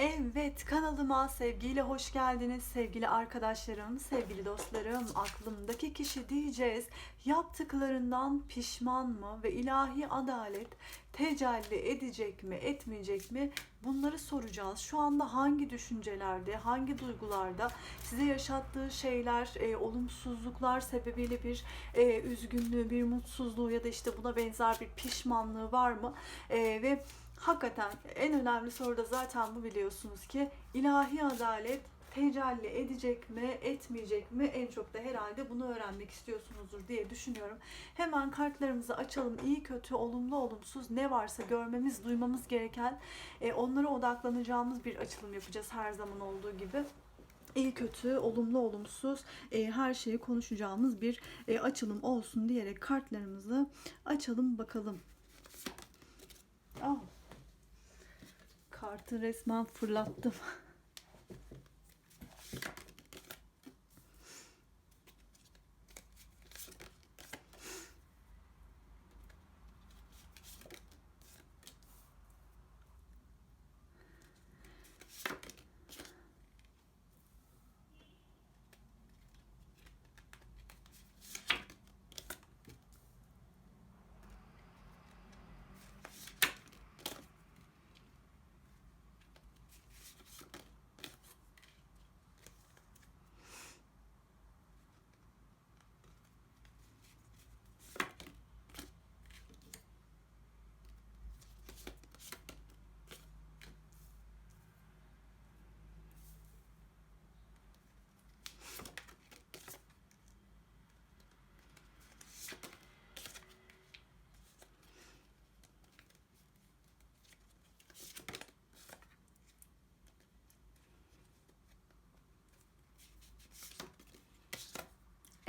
Evet kanalıma sevgiyle hoş geldiniz sevgili arkadaşlarım, sevgili dostlarım. Aklımdaki kişi diyeceğiz. Yaptıklarından pişman mı ve ilahi adalet tecelli edecek mi, etmeyecek mi? Bunları soracağız. Şu anda hangi düşüncelerde, hangi duygularda size yaşattığı şeyler, e, olumsuzluklar sebebiyle bir e, üzgünlüğü, bir mutsuzluğu ya da işte buna benzer bir pişmanlığı var mı? E, ve Hakikaten en önemli soru da zaten bu biliyorsunuz ki ilahi adalet tecelli edecek mi, etmeyecek mi? En çok da herhalde bunu öğrenmek istiyorsunuzdur diye düşünüyorum. Hemen kartlarımızı açalım. İyi, kötü, olumlu, olumsuz ne varsa görmemiz, duymamız gereken e, onlara odaklanacağımız bir açılım yapacağız her zaman olduğu gibi. İyi kötü, olumlu olumsuz e, her şeyi konuşacağımız bir e, açılım olsun diyerek kartlarımızı açalım bakalım. Ah, kartı resmen fırlattım.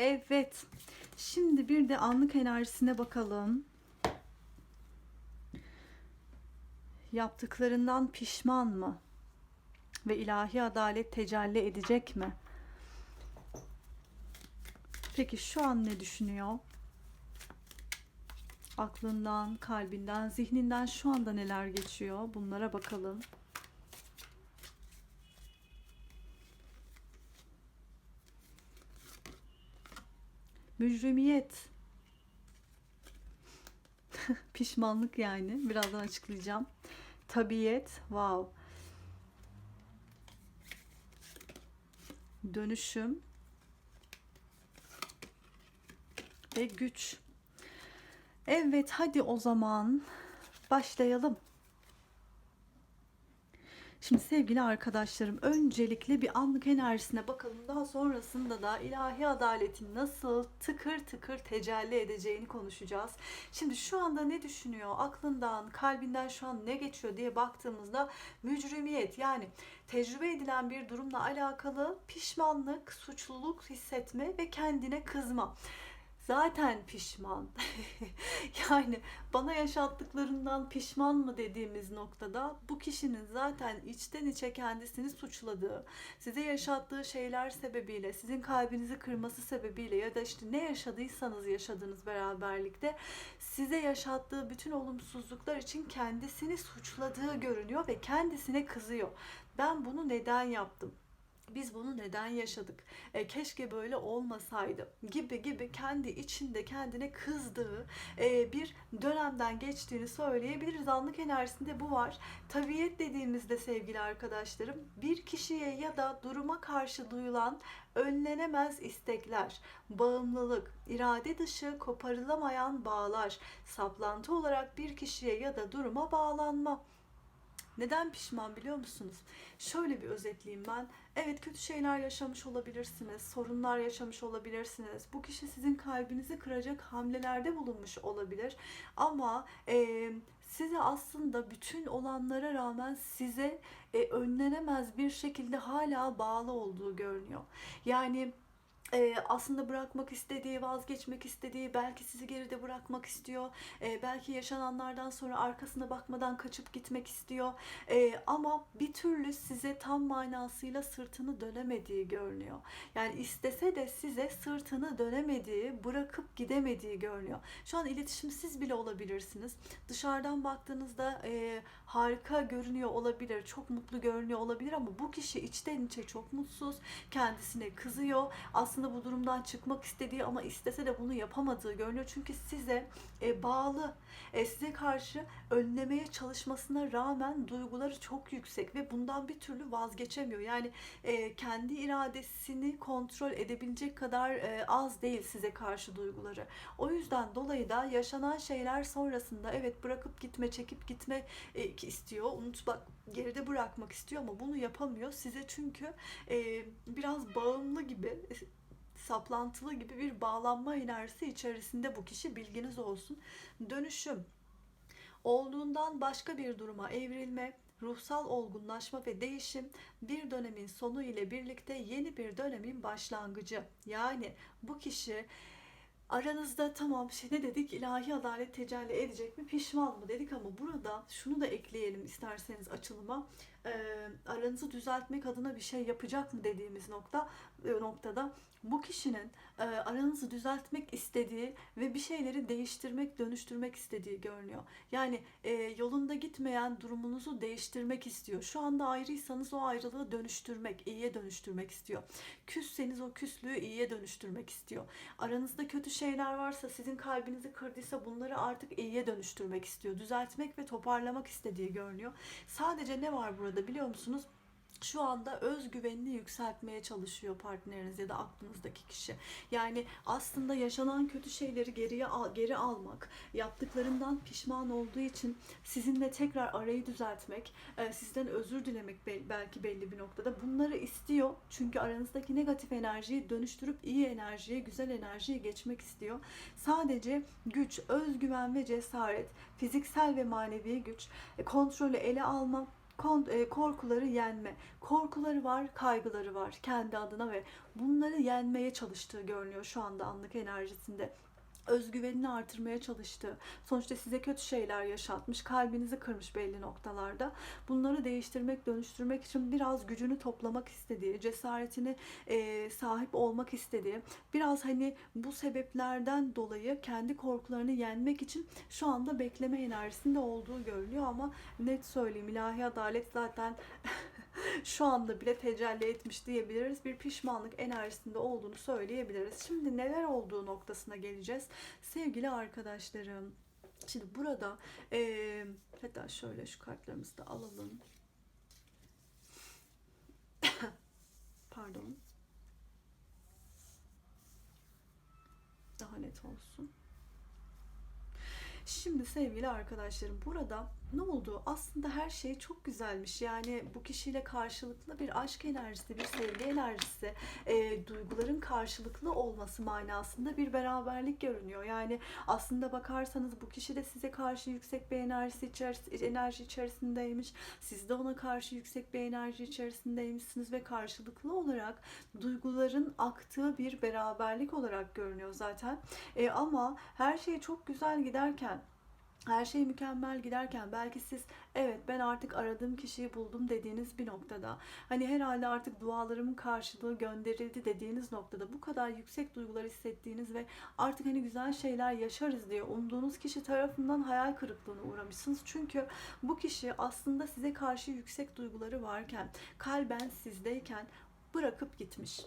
Evet. Şimdi bir de anlık enerjisine bakalım. Yaptıklarından pişman mı? Ve ilahi adalet tecelli edecek mi? Peki şu an ne düşünüyor? Aklından, kalbinden, zihninden şu anda neler geçiyor? Bunlara bakalım. Mücrimiyet. Pişmanlık yani. Birazdan açıklayacağım. Tabiyet. Wow. Dönüşüm. Ve güç. Evet hadi o zaman başlayalım. Şimdi sevgili arkadaşlarım öncelikle bir anlık enerjisine bakalım. Daha sonrasında da ilahi adaletin nasıl tıkır tıkır tecelli edeceğini konuşacağız. Şimdi şu anda ne düşünüyor? Aklından, kalbinden şu an ne geçiyor diye baktığımızda mücrimiyet yani tecrübe edilen bir durumla alakalı pişmanlık, suçluluk hissetme ve kendine kızma zaten pişman. yani bana yaşattıklarından pişman mı dediğimiz noktada bu kişinin zaten içten içe kendisini suçladığı, size yaşattığı şeyler sebebiyle, sizin kalbinizi kırması sebebiyle ya da işte ne yaşadıysanız yaşadığınız beraberlikte size yaşattığı bütün olumsuzluklar için kendisini suçladığı görünüyor ve kendisine kızıyor. Ben bunu neden yaptım? Biz bunu neden yaşadık? E, keşke böyle olmasaydı gibi gibi kendi içinde kendine kızdığı e, bir dönemden geçtiğini söyleyebiliriz. Anlık enerjisinde bu var. Tabiyet dediğimizde sevgili arkadaşlarım bir kişiye ya da duruma karşı duyulan önlenemez istekler, bağımlılık, irade dışı koparılamayan bağlar, saplantı olarak bir kişiye ya da duruma bağlanma. Neden pişman biliyor musunuz? Şöyle bir özetleyeyim ben. Evet kötü şeyler yaşamış olabilirsiniz, sorunlar yaşamış olabilirsiniz. Bu kişi sizin kalbinizi kıracak hamlelerde bulunmuş olabilir. Ama e, size aslında bütün olanlara rağmen size e, önlenemez bir şekilde hala bağlı olduğu görünüyor. Yani e, aslında bırakmak istediği, vazgeçmek istediği, belki sizi geride bırakmak istiyor. E, belki yaşananlardan sonra arkasına bakmadan kaçıp gitmek istiyor. E, ama bir türlü size tam manasıyla sırtını dönemediği görünüyor. Yani istese de size sırtını dönemediği, bırakıp gidemediği görünüyor. Şu an iletişimsiz bile olabilirsiniz. Dışarıdan baktığınızda e, harika görünüyor olabilir, çok mutlu görünüyor olabilir ama bu kişi içten içe çok mutsuz, kendisine kızıyor. Aslında bu durumdan çıkmak istediği ama istese de bunu yapamadığı görünüyor. Çünkü size e, bağlı, e, size karşı önlemeye çalışmasına rağmen duyguları çok yüksek ve bundan bir türlü vazgeçemiyor. Yani e, kendi iradesini kontrol edebilecek kadar e, az değil size karşı duyguları. O yüzden dolayı da yaşanan şeyler sonrasında evet bırakıp gitme, çekip gitme e, istiyor. Unutmak, geride bırakmak istiyor ama bunu yapamıyor. Size çünkü e, biraz bağımlı gibi saplantılı gibi bir bağlanma enerjisi içerisinde bu kişi bilginiz olsun. Dönüşüm. Olduğundan başka bir duruma evrilme, ruhsal olgunlaşma ve değişim bir dönemin sonu ile birlikte yeni bir dönemin başlangıcı. Yani bu kişi aranızda tamam şey ne dedik? İlahi adalet tecelli edecek mi? Pişman mı? dedik ama burada şunu da ekleyelim isterseniz açılıma. E, aranızı düzeltmek adına bir şey yapacak mı? dediğimiz nokta noktada bu kişinin e, aranızı düzeltmek istediği ve bir şeyleri değiştirmek, dönüştürmek istediği görünüyor. Yani e, yolunda gitmeyen durumunuzu değiştirmek istiyor. Şu anda ayrıysanız o ayrılığı dönüştürmek, iyiye dönüştürmek istiyor. Küsseniz o küslüğü iyiye dönüştürmek istiyor. Aranızda kötü şeyler varsa, sizin kalbinizi kırdıysa bunları artık iyiye dönüştürmek istiyor. Düzeltmek ve toparlamak istediği görünüyor. Sadece ne var burada biliyor musunuz? Şu anda özgüvenini yükseltmeye çalışıyor partneriniz ya da aklınızdaki kişi. Yani aslında yaşanan kötü şeyleri geriye al, geri almak, yaptıklarından pişman olduğu için sizinle tekrar arayı düzeltmek, e, sizden özür dilemek belki belli bir noktada bunları istiyor. Çünkü aranızdaki negatif enerjiyi dönüştürüp iyi enerjiye, güzel enerjiye geçmek istiyor. Sadece güç, özgüven ve cesaret, fiziksel ve manevi güç, e, kontrolü ele alma, korkuları yenme. Korkuları var, kaygıları var kendi adına ve bunları yenmeye çalıştığı görünüyor şu anda anlık enerjisinde özgüvenini artırmaya çalıştığı, sonuçta size kötü şeyler yaşatmış, kalbinizi kırmış belli noktalarda. Bunları değiştirmek, dönüştürmek için biraz gücünü toplamak istediği, cesaretini e, sahip olmak istediği, biraz hani bu sebeplerden dolayı kendi korkularını yenmek için şu anda bekleme enerjisinde olduğu görülüyor ama net söyleyeyim ilahi adalet zaten şu anda bile tecelli etmiş diyebiliriz. Bir pişmanlık enerjisinde olduğunu söyleyebiliriz. Şimdi neler olduğu noktasına geleceğiz. Sevgili arkadaşlarım, şimdi burada e, hatta şöyle şu kartlarımızı da alalım. Pardon. Daha net olsun. Şimdi sevgili arkadaşlarım burada ne oldu? Aslında her şey çok güzelmiş. Yani bu kişiyle karşılıklı bir aşk enerjisi, bir sevgi enerjisi, e, duyguların karşılıklı olması manasında bir beraberlik görünüyor. Yani aslında bakarsanız bu kişi de size karşı yüksek bir enerjisi içeris enerji içerisindeymiş. Siz de ona karşı yüksek bir enerji içerisindeymişsiniz ve karşılıklı olarak duyguların aktığı bir beraberlik olarak görünüyor zaten. E, ama her şey çok güzel giderken her şey mükemmel giderken belki siz evet ben artık aradığım kişiyi buldum dediğiniz bir noktada hani herhalde artık dualarımın karşılığı gönderildi dediğiniz noktada bu kadar yüksek duygular hissettiğiniz ve artık hani güzel şeyler yaşarız diye umduğunuz kişi tarafından hayal kırıklığına uğramışsınız. Çünkü bu kişi aslında size karşı yüksek duyguları varken kalben sizdeyken bırakıp gitmiş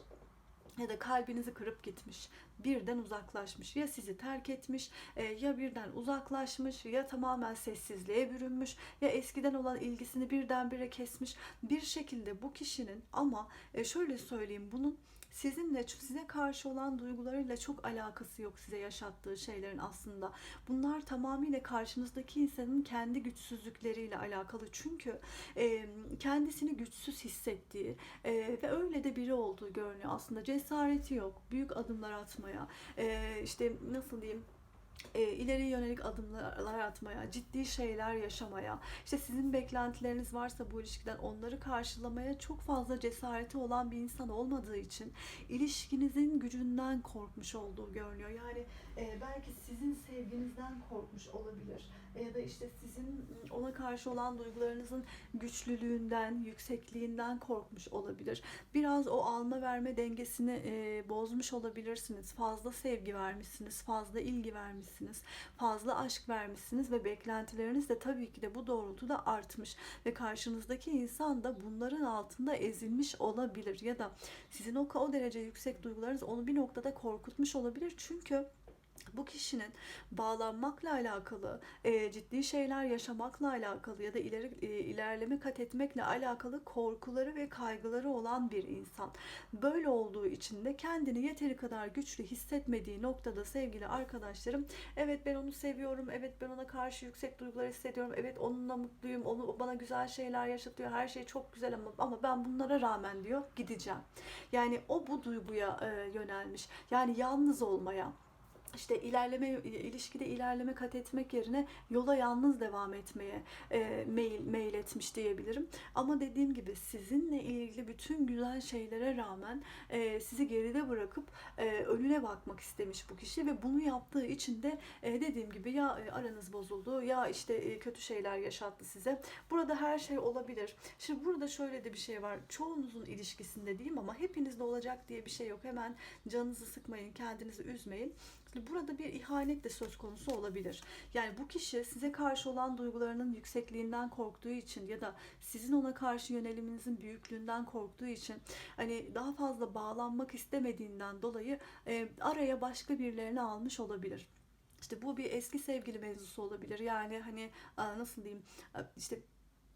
ya da kalbinizi kırıp gitmiş, birden uzaklaşmış, ya sizi terk etmiş, e, ya birden uzaklaşmış, ya tamamen sessizliğe bürünmüş, ya eskiden olan ilgisini birdenbire kesmiş. Bir şekilde bu kişinin ama e, şöyle söyleyeyim bunun sizinle size karşı olan duygularıyla çok alakası yok size yaşattığı şeylerin aslında. Bunlar tamamıyla karşınızdaki insanın kendi güçsüzlükleriyle alakalı. Çünkü e, kendisini güçsüz hissettiği e, ve öyle de biri olduğu görünüyor. Aslında cesareti yok. Büyük adımlar atmaya. E, işte nasıl diyeyim? E, ileri yönelik adımlar atmaya, ciddi şeyler yaşamaya, işte sizin beklentileriniz varsa bu ilişkiden onları karşılamaya çok fazla cesareti olan bir insan olmadığı için ilişkinizin gücünden korkmuş olduğu görünüyor. Yani e, belki sizin sevginizden korkmuş olabilir E, ya da işte sizin ona karşı olan duygularınızın güçlülüğünden, yüksekliğinden korkmuş olabilir. Biraz o alma verme dengesini e, bozmuş olabilirsiniz. Fazla sevgi vermişsiniz, fazla ilgi vermişsiniz, fazla aşk vermişsiniz ve beklentileriniz de tabii ki de bu doğrultuda artmış ve karşınızdaki insan da bunların altında ezilmiş olabilir ya da sizin o o derece yüksek duygularınız onu bir noktada korkutmuş olabilir çünkü bu kişinin bağlanmakla alakalı, e, ciddi şeyler yaşamakla alakalı ya da ileri e, ilerleme kat etmekle alakalı korkuları ve kaygıları olan bir insan. Böyle olduğu için de kendini yeteri kadar güçlü hissetmediği noktada sevgili arkadaşlarım, evet ben onu seviyorum, evet ben ona karşı yüksek duygular hissediyorum, evet onunla mutluyum, onu bana güzel şeyler yaşatıyor, her şey çok güzel ama ama ben bunlara rağmen diyor gideceğim. Yani o bu duyguya e, yönelmiş. Yani yalnız olmaya, işte ilerleme ilişkide ilerleme kat etmek yerine yola yalnız devam etmeye e, mail mail etmiş diyebilirim. Ama dediğim gibi sizinle ilgili bütün güzel şeylere rağmen e, sizi geride bırakıp e, önüne bakmak istemiş bu kişi ve bunu yaptığı için de e, dediğim gibi ya e, aranız bozuldu ya işte e, kötü şeyler yaşattı size. Burada her şey olabilir. Şimdi burada şöyle de bir şey var. Çoğunuzun ilişkisinde diyeyim ama hepinizde olacak diye bir şey yok. Hemen canınızı sıkmayın, kendinizi üzmeyin. Burada bir ihanet de söz konusu olabilir. Yani bu kişi size karşı olan duygularının yüksekliğinden korktuğu için ya da sizin ona karşı yöneliminizin büyüklüğünden korktuğu için hani daha fazla bağlanmak istemediğinden dolayı e, araya başka birilerini almış olabilir. İşte bu bir eski sevgili mevzusu olabilir. Yani hani nasıl diyeyim işte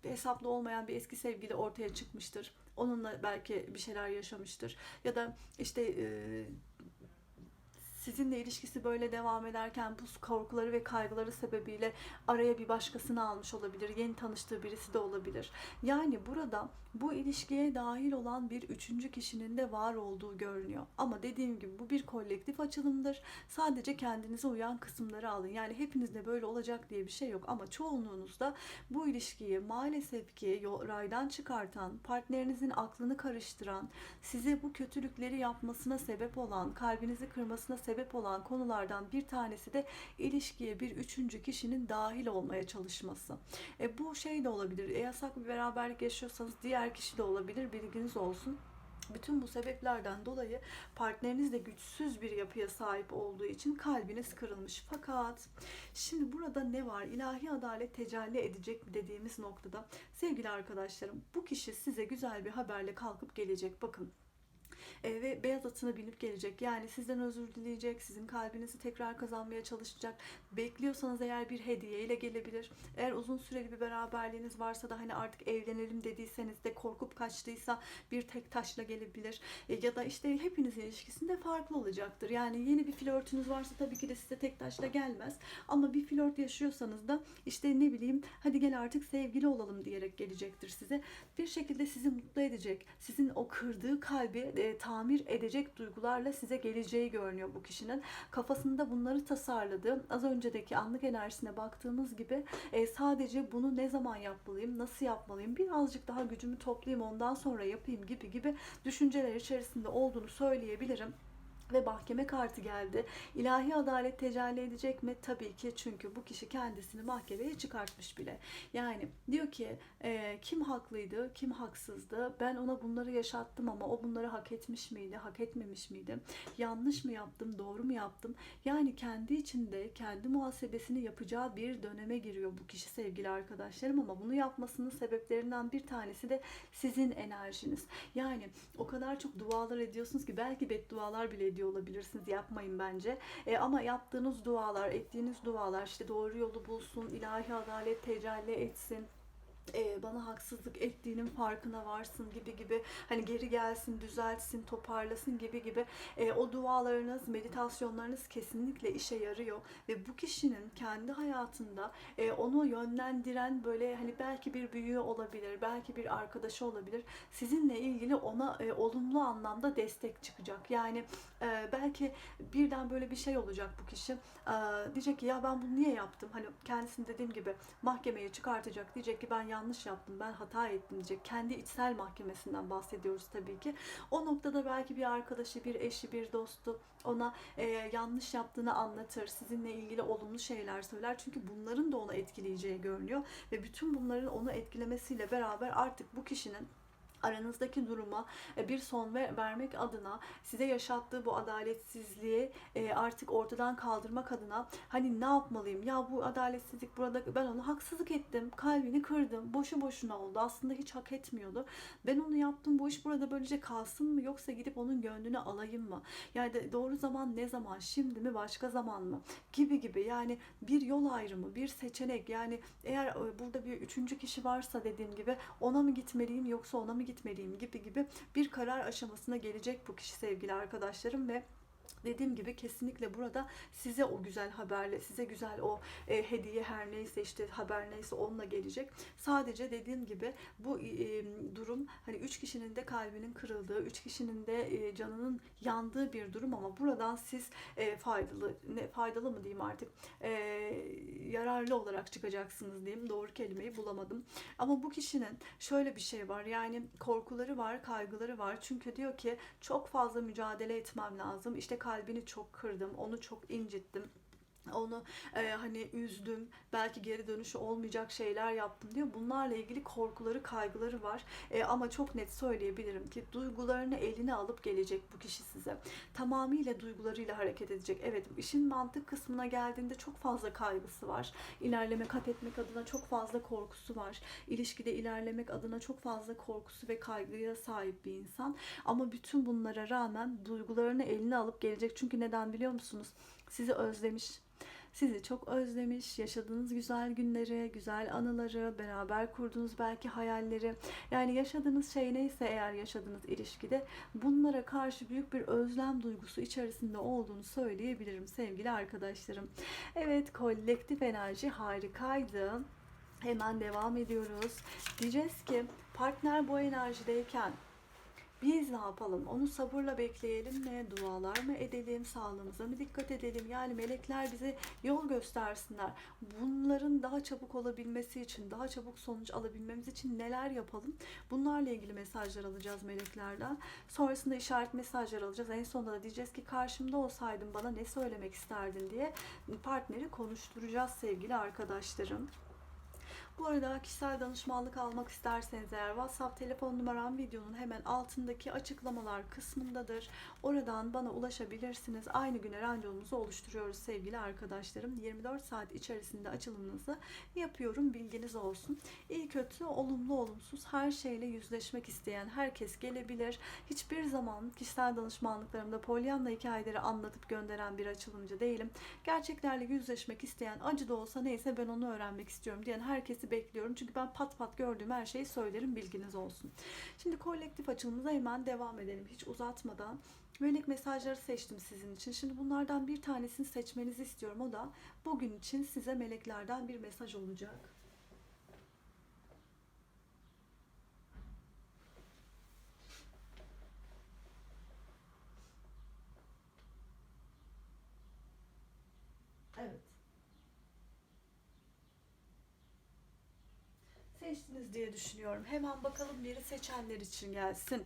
hesaplı olmayan bir eski sevgili ortaya çıkmıştır. Onunla belki bir şeyler yaşamıştır. Ya da işte sizinle ilişkisi böyle devam ederken bu korkuları ve kaygıları sebebiyle araya bir başkasını almış olabilir. Yeni tanıştığı birisi de olabilir. Yani burada bu ilişkiye dahil olan bir üçüncü kişinin de var olduğu görünüyor. Ama dediğim gibi bu bir kolektif açılımdır. Sadece kendinize uyan kısımları alın. Yani hepinizde böyle olacak diye bir şey yok. Ama çoğunluğunuzda bu ilişkiyi maalesef ki raydan çıkartan, partnerinizin aklını karıştıran, size bu kötülükleri yapmasına sebep olan, kalbinizi kırmasına sebep olan konulardan bir tanesi de ilişkiye bir üçüncü kişinin dahil olmaya çalışması. E, bu şey de olabilir. E, yasak bir beraberlik yaşıyorsanız diğer kişi de olabilir. Bilginiz olsun. Bütün bu sebeplerden dolayı partneriniz de güçsüz bir yapıya sahip olduğu için kalbiniz kırılmış. Fakat şimdi burada ne var? İlahi adalet tecelli edecek mi dediğimiz noktada sevgili arkadaşlarım bu kişi size güzel bir haberle kalkıp gelecek. Bakın e, ve beyaz atına binip gelecek. Yani sizden özür dileyecek, sizin kalbinizi tekrar kazanmaya çalışacak. Bekliyorsanız eğer bir hediye ile gelebilir. Eğer uzun süreli bir beraberliğiniz varsa da hani artık evlenelim dediyseniz de korkup kaçtıysa bir tek taşla gelebilir. E, ya da işte hepinizin ilişkisinde farklı olacaktır. Yani yeni bir flörtünüz varsa tabii ki de size tek taşla gelmez. Ama bir flört yaşıyorsanız da işte ne bileyim hadi gel artık sevgili olalım diyerek gelecektir size. Bir şekilde sizi mutlu edecek. Sizin o kırdığı kalbi e, tamir edecek duygularla size geleceği görünüyor bu kişinin. Kafasında bunları tasarladı. Az öncedeki anlık enerjisine baktığımız gibi e, sadece bunu ne zaman yapmalıyım, nasıl yapmalıyım, birazcık daha gücümü toplayayım ondan sonra yapayım gibi gibi düşünceler içerisinde olduğunu söyleyebilirim ve mahkeme kartı geldi. İlahi adalet tecelli edecek mi? Tabii ki çünkü bu kişi kendisini mahkemeye çıkartmış bile. Yani diyor ki e, kim haklıydı, kim haksızdı? Ben ona bunları yaşattım ama o bunları hak etmiş miydi, hak etmemiş miydi? Yanlış mı yaptım, doğru mu yaptım? Yani kendi içinde kendi muhasebesini yapacağı bir döneme giriyor bu kişi sevgili arkadaşlarım ama bunu yapmasının sebeplerinden bir tanesi de sizin enerjiniz. Yani o kadar çok dualar ediyorsunuz ki belki beddualar bile ediyor olabilirsiniz. Yapmayın bence. E, ama yaptığınız dualar, ettiğiniz dualar işte doğru yolu bulsun, ilahi adalet tecelli etsin e, bana haksızlık ettiğinin farkına varsın gibi gibi hani geri gelsin, düzeltsin, toparlasın gibi gibi e, o dualarınız, meditasyonlarınız kesinlikle işe yarıyor ve bu kişinin kendi hayatında e, onu yönlendiren böyle hani belki bir büyüğü olabilir, belki bir arkadaşı olabilir. Sizinle ilgili ona e, olumlu anlamda destek çıkacak. Yani e, belki birden böyle bir şey olacak bu kişi. E, diyecek ki ya ben bunu niye yaptım? Hani kendisini dediğim gibi mahkemeye çıkartacak. Diyecek ki ben yanlış yaptım, ben hata ettim diyecek. Kendi içsel mahkemesinden bahsediyoruz tabii ki. O noktada belki bir arkadaşı, bir eşi, bir dostu ona e, yanlış yaptığını anlatır. Sizinle ilgili olumlu şeyler söyler. Çünkü bunların da onu etkileyeceği görünüyor. Ve bütün bunların onu etkilemesiyle beraber artık bu kişinin aranızdaki duruma e, bir son ver- vermek adına size yaşattığı bu adaletsizliği e, artık ortadan kaldırmak adına hani ne yapmalıyım? Ya bu adaletsizlik burada ben ona haksızlık ettim kalbini kırdım boşu boşuna oldu aslında hiç hak etmiyordu. Ben onu yaptım bu iş burada böylece kalsın mı yoksa gidip onun gönlünü alayım mı? Yani doğru zaman ne zaman şimdi mi başka zaman mı? gibi gibi. Yani bir yol ayrımı bir seçenek. Yani eğer e, burada bir üçüncü kişi varsa dediğim gibi ona mı gitmeliyim yoksa ona mı gitmeliyim gibi gibi bir karar aşamasına gelecek bu kişi sevgili arkadaşlarım ve Dediğim gibi kesinlikle burada size o güzel haberle, size güzel o e, hediye her neyse işte haber neyse onunla gelecek. Sadece dediğim gibi bu e, durum hani üç kişinin de kalbinin kırıldığı, üç kişinin de e, canının yandığı bir durum ama buradan siz e, faydalı, ne faydalı mı diyeyim artık, e, yararlı olarak çıkacaksınız diyeyim. Doğru kelimeyi bulamadım. Ama bu kişinin şöyle bir şey var yani korkuları var, kaygıları var. Çünkü diyor ki çok fazla mücadele etmem lazım. İşte kalbini çok kırdım, onu çok incittim onu e, hani üzdüm, belki geri dönüşü olmayacak şeyler yaptım diyor. Bunlarla ilgili korkuları, kaygıları var. E, ama çok net söyleyebilirim ki duygularını eline alıp gelecek bu kişi size. Tamamıyla duygularıyla hareket edecek. Evet, işin mantık kısmına geldiğinde çok fazla kaygısı var. İlerleme kat etmek adına çok fazla korkusu var. İlişkide ilerlemek adına çok fazla korkusu ve kaygıya sahip bir insan. Ama bütün bunlara rağmen duygularını eline alıp gelecek. Çünkü neden biliyor musunuz? Sizi özlemiş sizi çok özlemiş, yaşadığınız güzel günleri, güzel anıları, beraber kurduğunuz belki hayalleri, yani yaşadığınız şey neyse eğer yaşadığınız ilişkide bunlara karşı büyük bir özlem duygusu içerisinde olduğunu söyleyebilirim sevgili arkadaşlarım. Evet, kolektif enerji harikaydı. Hemen devam ediyoruz. Diyeceğiz ki partner bu enerjideyken biz ne yapalım? Onu sabırla bekleyelim mi? Dualar mı edelim? Sağlığımıza mı dikkat edelim? Yani melekler bize yol göstersinler. Bunların daha çabuk olabilmesi için, daha çabuk sonuç alabilmemiz için neler yapalım? Bunlarla ilgili mesajlar alacağız meleklerden. Sonrasında işaret mesajlar alacağız. En sonunda da diyeceğiz ki karşımda olsaydın bana ne söylemek isterdin diye partneri konuşturacağız sevgili arkadaşlarım. Bu arada kişisel danışmanlık almak isterseniz eğer WhatsApp telefon numaram videonun hemen altındaki açıklamalar kısmındadır. Oradan bana ulaşabilirsiniz. Aynı güne randevunuzu oluşturuyoruz sevgili arkadaşlarım. 24 saat içerisinde açılımınızı yapıyorum. Bilginiz olsun. İyi kötü, olumlu olumsuz her şeyle yüzleşmek isteyen herkes gelebilir. Hiçbir zaman kişisel danışmanlıklarımda polyanla hikayeleri anlatıp gönderen bir açılımcı değilim. Gerçeklerle yüzleşmek isteyen acı da olsa neyse ben onu öğrenmek istiyorum diyen herkesi bekliyorum. Çünkü ben pat pat gördüğüm her şeyi söylerim bilginiz olsun. Şimdi kolektif açılımıza hemen devam edelim. Hiç uzatmadan. Melek mesajları seçtim sizin için. Şimdi bunlardan bir tanesini seçmenizi istiyorum. O da bugün için size meleklerden bir mesaj olacak. Evet. Seçtiniz diye düşünüyorum. Hemen bakalım biri seçenler için gelsin.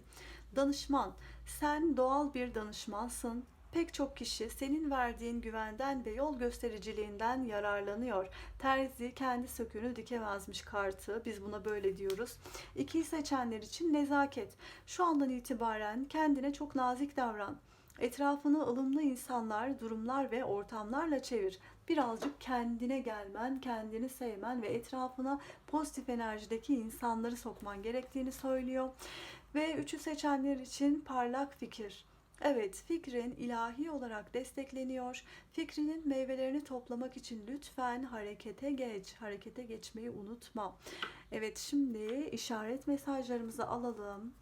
Danışman. Sen doğal bir danışmansın. Pek çok kişi senin verdiğin güvenden ve yol göstericiliğinden yararlanıyor. Terzi kendi söküğünü dikemezmiş kartı. Biz buna böyle diyoruz. İkiyi seçenler için nezaket. Şu andan itibaren kendine çok nazik davran. Etrafını ılımlı insanlar, durumlar ve ortamlarla çevir. Birazcık kendine gelmen, kendini sevmen ve etrafına pozitif enerjideki insanları sokman gerektiğini söylüyor. Ve üçü seçenler için parlak fikir. Evet, fikrin ilahi olarak destekleniyor. Fikrinin meyvelerini toplamak için lütfen harekete geç. Harekete geçmeyi unutma. Evet, şimdi işaret mesajlarımızı alalım.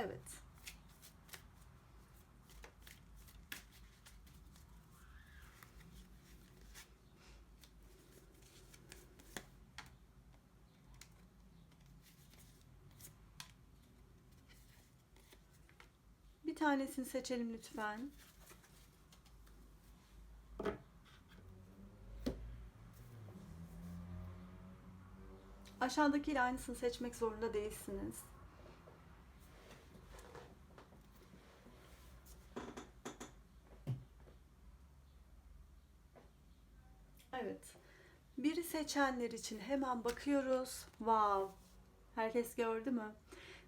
Evet. Bir tanesini seçelim lütfen. Aşağıdakiyle aynısını seçmek zorunda değilsiniz. Evet. Biri seçenler için hemen bakıyoruz. Wow. Herkes gördü mü?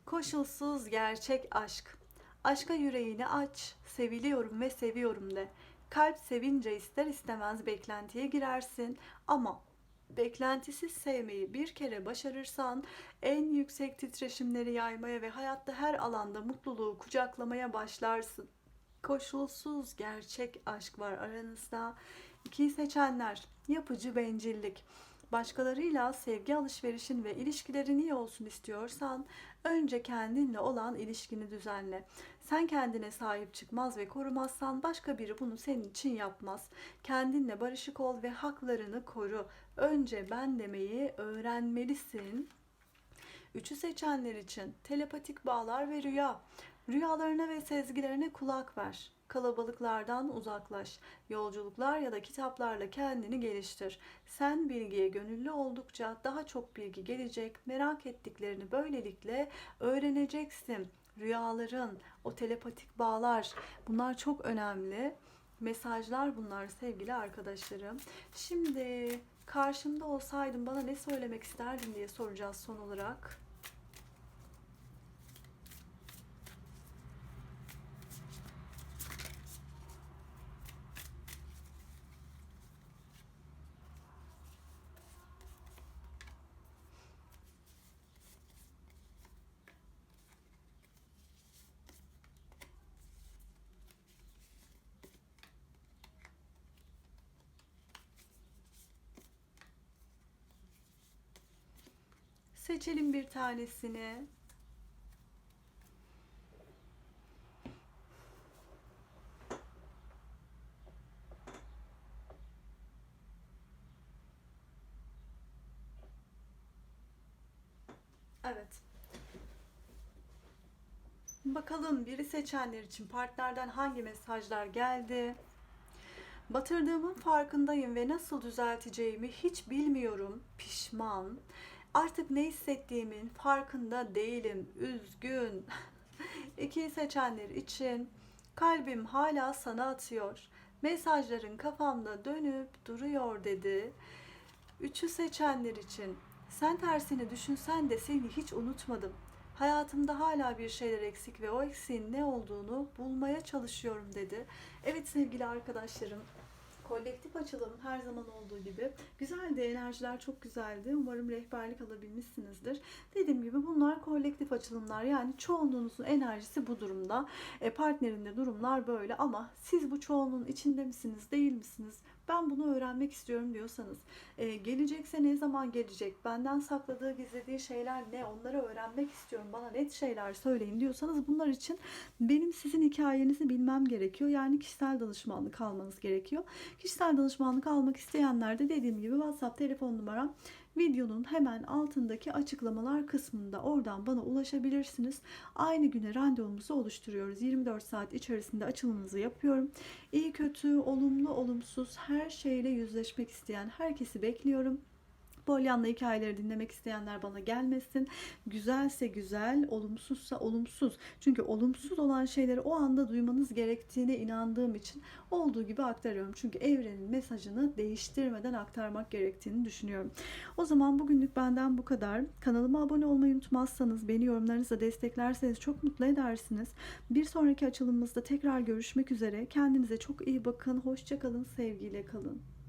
Koşulsuz gerçek aşk. Aşka yüreğini aç. Seviliyorum ve seviyorum de. Kalp sevince ister istemez beklentiye girersin ama beklentisiz sevmeyi bir kere başarırsan en yüksek titreşimleri yaymaya ve hayatta her alanda mutluluğu kucaklamaya başlarsın. Koşulsuz gerçek aşk var aranızda. İkiyi seçenler yapıcı bencillik. Başkalarıyla sevgi alışverişin ve ilişkilerin iyi olsun istiyorsan önce kendinle olan ilişkini düzenle. Sen kendine sahip çıkmaz ve korumazsan başka biri bunu senin için yapmaz. Kendinle barışık ol ve haklarını koru. Önce ben demeyi öğrenmelisin. Üçü seçenler için telepatik bağlar ve rüya. Rüyalarına ve sezgilerine kulak ver. Kalabalıklardan uzaklaş. Yolculuklar ya da kitaplarla kendini geliştir. Sen bilgiye gönüllü oldukça daha çok bilgi gelecek. Merak ettiklerini böylelikle öğreneceksin. Rüyaların, o telepatik bağlar bunlar çok önemli. Mesajlar bunlar sevgili arkadaşlarım. Şimdi karşımda olsaydın bana ne söylemek isterdin diye soracağız son olarak. Seçelim bir tanesini. Evet. Bakalım biri seçenler için partnerden hangi mesajlar geldi? Batırdığımın farkındayım ve nasıl düzelteceğimi hiç bilmiyorum. Pişman. Artık ne hissettiğimin farkında değilim. Üzgün. İkiyi seçenler için kalbim hala sana atıyor. Mesajların kafamda dönüp duruyor dedi. Üçü seçenler için sen tersini düşünsen de seni hiç unutmadım. Hayatımda hala bir şeyler eksik ve o eksiğin ne olduğunu bulmaya çalışıyorum dedi. Evet sevgili arkadaşlarım, kolektif açılım her zaman olduğu gibi güzeldi. Enerjiler çok güzeldi. Umarım rehberlik alabilmişsinizdir. Dediğim gibi bunlar kolektif açılımlar. Yani çoğunluğunuzun enerjisi bu durumda. E, partnerinde durumlar böyle ama siz bu çoğunluğun içinde misiniz, değil misiniz? Ben bunu öğrenmek istiyorum diyorsanız, e, gelecekse ne zaman gelecek, benden sakladığı, gizlediği şeyler ne, onları öğrenmek istiyorum, bana net şeyler söyleyin diyorsanız bunlar için benim sizin hikayenizi bilmem gerekiyor. Yani kişisel danışmanlık almanız gerekiyor. Kişisel danışmanlık almak isteyenler de dediğim gibi WhatsApp telefon numaram videonun hemen altındaki açıklamalar kısmında oradan bana ulaşabilirsiniz. Aynı güne randevumuzu oluşturuyoruz. 24 saat içerisinde açılımınızı yapıyorum. İyi kötü, olumlu, olumsuz her şeyle yüzleşmek isteyen herkesi bekliyorum. Pollyanna hikayeleri dinlemek isteyenler bana gelmesin. Güzelse güzel, olumsuzsa olumsuz. Çünkü olumsuz olan şeyleri o anda duymanız gerektiğine inandığım için olduğu gibi aktarıyorum. Çünkü evrenin mesajını değiştirmeden aktarmak gerektiğini düşünüyorum. O zaman bugünlük benden bu kadar. Kanalıma abone olmayı unutmazsanız, beni yorumlarınızla desteklerseniz çok mutlu edersiniz. Bir sonraki açılımımızda tekrar görüşmek üzere. Kendinize çok iyi bakın. Hoşça kalın, sevgiyle kalın.